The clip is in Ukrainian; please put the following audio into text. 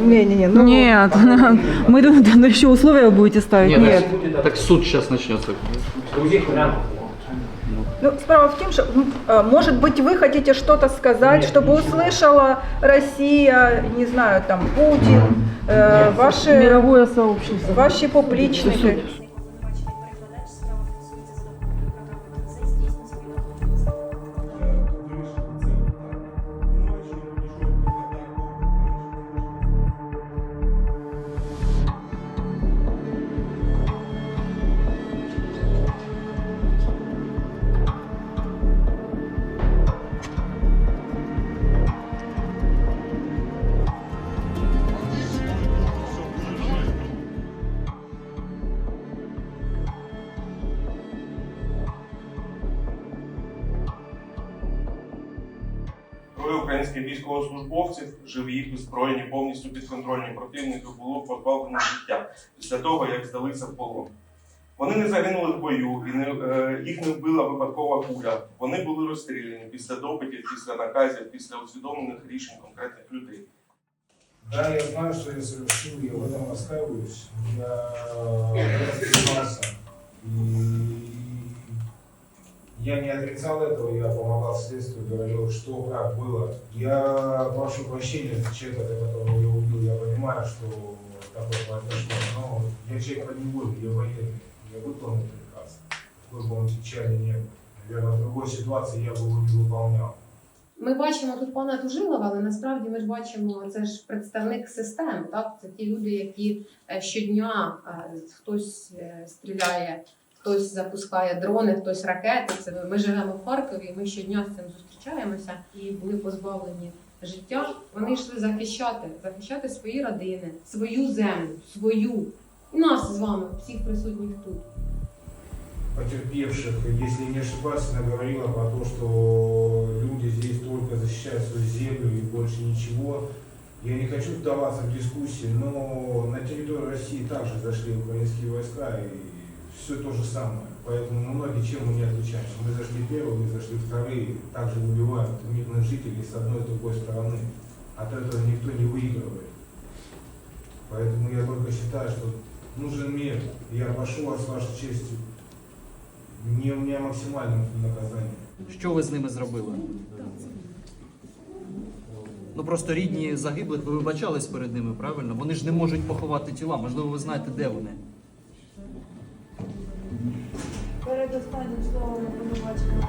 Не-не-не, ну, Нет, мы тут еще условия будете ставить. Нет. Так суд сейчас начнется. ну, справа в том, что, ну, э, может быть, вы хотите что-то сказать, чтобы услышала Россия, не знаю, там, Путин, э, ваши, Мировое сообщество. ваши поплечники. Троє українських військовослужбовців, живі, озброєні, повністю підконтрольні противнику, було позбавлено життя після того, як здалися в полон. Вони не загинули в бою, і не, е, їх не вбила випадкова куля. Вони були розстріляні після допитів, після наказів, після усвідомлених рішень конкретних людей. Да, я знаю, что я совершил, я в этом раскаиваюсь. Я этом. И я не отрицал этого, я помогал следствию, говорил, что как было. Я прошу прощения за человека, которого я убил. Я понимаю, что такое произошло, но я человек подневольный, я военный. Я выполнил приказ. Какой бы он печальный не был. Наверное, в другой ситуации я бы его не выполнял. Ми бачимо тут пана Тужилова, але насправді ми ж бачимо, це ж представник систем. Так, це ті люди, які е, щодня е, хтось е, стріляє, хтось запускає дрони, хтось ракети. Це ми- живемо в Харкові, ми щодня з цим зустрічаємося і були позбавлені життя. Вони йшли захищати, захищати свої родини, свою землю, свою нас з вами, всіх присутніх тут. потерпевших, если не ошибаюсь, она говорила про то, что люди здесь только защищают свою землю и больше ничего. Я не хочу вдаваться в дискуссии, но на территорию России также зашли украинские войска и все то же самое. Поэтому многие чем мы не отличаемся. Мы зашли первые, мы зашли вторые, также убивают мирных жителей с одной и другой стороны. От этого никто не выигрывает. Поэтому я только считаю, что нужен мир. Я прошу вас, вашей честью, не, не о максимальном наказании. Що ви з ними зробили? Ну просто рідні загиблих, ви вибачались перед ними, правильно? Вони ж не можуть поховати тіла. Можливо, ви знаєте, де вони. Перед останнім словом перерва.